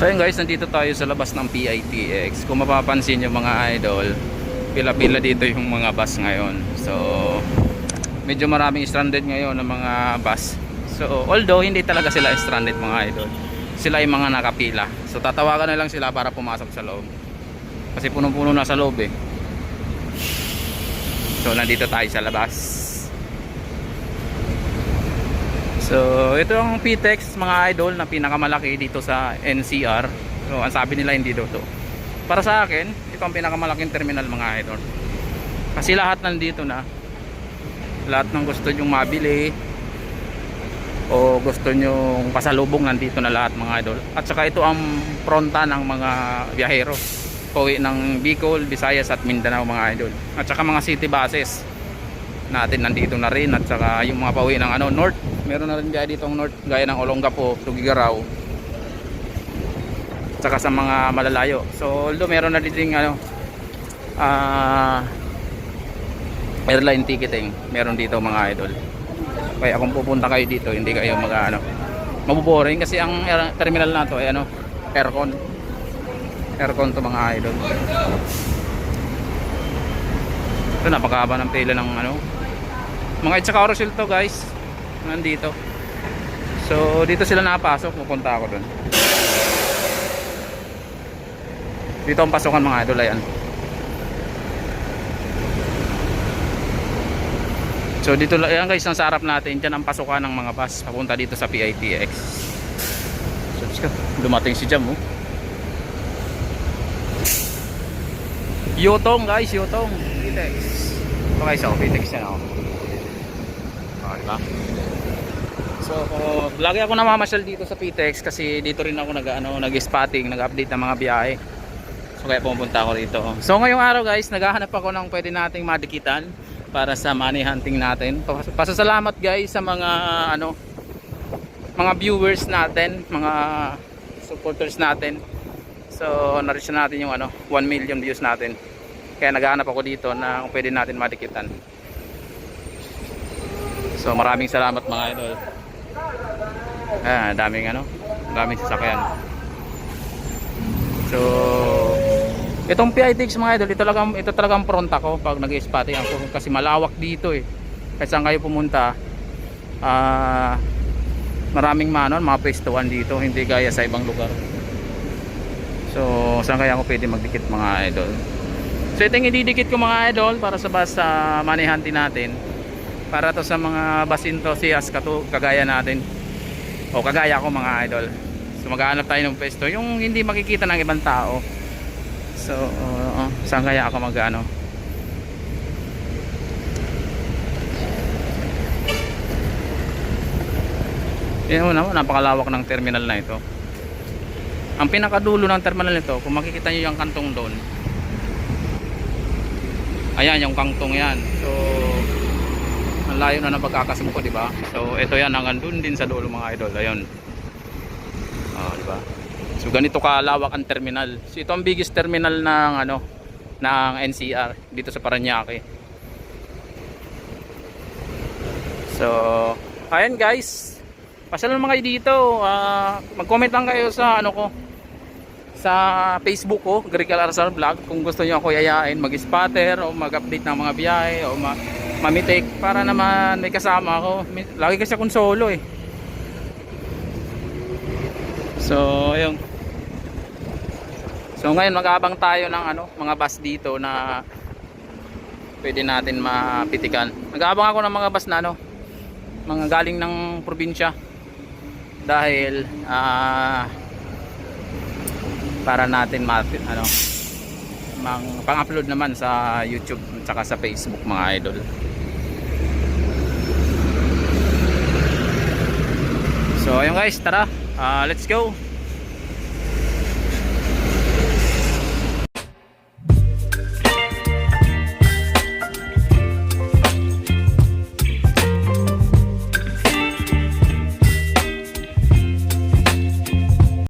So yun guys, nandito tayo sa labas ng PITX. Kung mapapansin yung mga idol, pila-pila dito yung mga bus ngayon. So, medyo maraming stranded ngayon ng mga bus. So, although hindi talaga sila stranded mga idol. Sila yung mga nakapila. So, tatawagan na lang sila para pumasok sa loob. Kasi punong-puno na sa loob eh. So, nandito tayo sa labas. So, ito ang PTEX mga idol na pinakamalaki dito sa NCR. So, ang sabi nila hindi daw to. Para sa akin, ito ang pinakamalaking terminal mga idol. Kasi lahat nandito na. Lahat ng gusto nyong mabili o gusto nyong pasalubong nandito na lahat mga idol. At saka ito ang fronta ng mga biyahero. Pauwi ng Bicol, Visayas at Mindanao mga idol. At saka mga city buses natin nandito na rin. At saka yung mga pauwi ng ano north. Meron na rin dyan dito ang north gaya ng Olongapo, Tugigaraw. At saka sa mga malalayo. So although meron na din ano ah airline ticketing meron dito mga idol. Kaya kung pupunta kayo dito hindi kayo mag ano mabuboring kasi ang terminal na to ay ano aircon. Aircon to mga idol. Ito napakahaba ng pila ng ano mga itsaka Orosil to guys. Nandito. So dito sila napasok. Pupunta ako dun. Dito ang pasokan mga idol. Ayan. So dito ayan guys ang sarap natin. Dyan ang pasukan ng mga bus papunta dito sa PITX so dumating si Jam oh. Yotong guys, Yotong. Guys, oh, Pitex yan oh. Oh, diba? So, oh, lagi ako namamasyal dito sa Pitex kasi dito rin ako nag, ano, nag-spotting, nag-update ng mga biyahe. So, kaya pumunta ako dito. So, ngayong araw guys, naghahanap ako ng pwede nating madikitan para sa money hunting natin. Pas- Pasasalamat guys sa mga ano mga viewers natin, mga supporters natin. So, na-reach na natin yung ano, 1 million views natin. Kaya naghahanap ako dito na kung pwede natin madikitan. So, maraming salamat mga idol. Ah, daming ano, daming sasakyan. So, itong PITX mga idol, ito talagang ito talagang front ako pag nag-spotting ako kasi malawak dito eh. Kasi saan kayo pumunta, ah maraming manon, mga pwestuhan dito, hindi gaya sa ibang lugar. So, saan kaya ako pwede magdikit mga idol? So, ito yung ididikit ko mga idol para sa sa money hunting natin. Para to sa mga bus enthusiast katu kagaya natin. O kagaya ko mga idol. So, maghahanap tayo ng pwesto. Yung hindi makikita ng ibang tao. So, uh, saan kaya ako mag-ano? Yan mo naman, napakalawak ng terminal na ito. Ang pinakadulo ng terminal nito, kung makikita nyo yung kantong doon. Ayan, yung kantong yan. So, layo na ng pagkakasuko, di ba? So, ito yan, hanggang doon din sa dulo mga idol. Ayun. Oh, di ba? So, ganito kalawak ang terminal. So, ito ang biggest terminal ng, ano, ng NCR dito sa Paranaque. So, ayan guys. Pasal naman kayo dito. ah, mag-comment lang kayo sa ano ko sa Facebook ko, Grical Arsal Vlog kung gusto niyo ako yayain mag-spotter o mag-update ng mga biyahe o ma mamitik para naman may kasama ako. Lagi kasi akong solo eh. So, ayun. So ngayon mag-aabang tayo ng ano, mga bus dito na pwede natin mapitikan. Nag-aabang ako ng mga bus na ano, mga galing ng probinsya dahil ah para natin ma ano mang pang-upload naman sa YouTube at sa Facebook mga idol. So ayun guys, tara. Ah, let's go.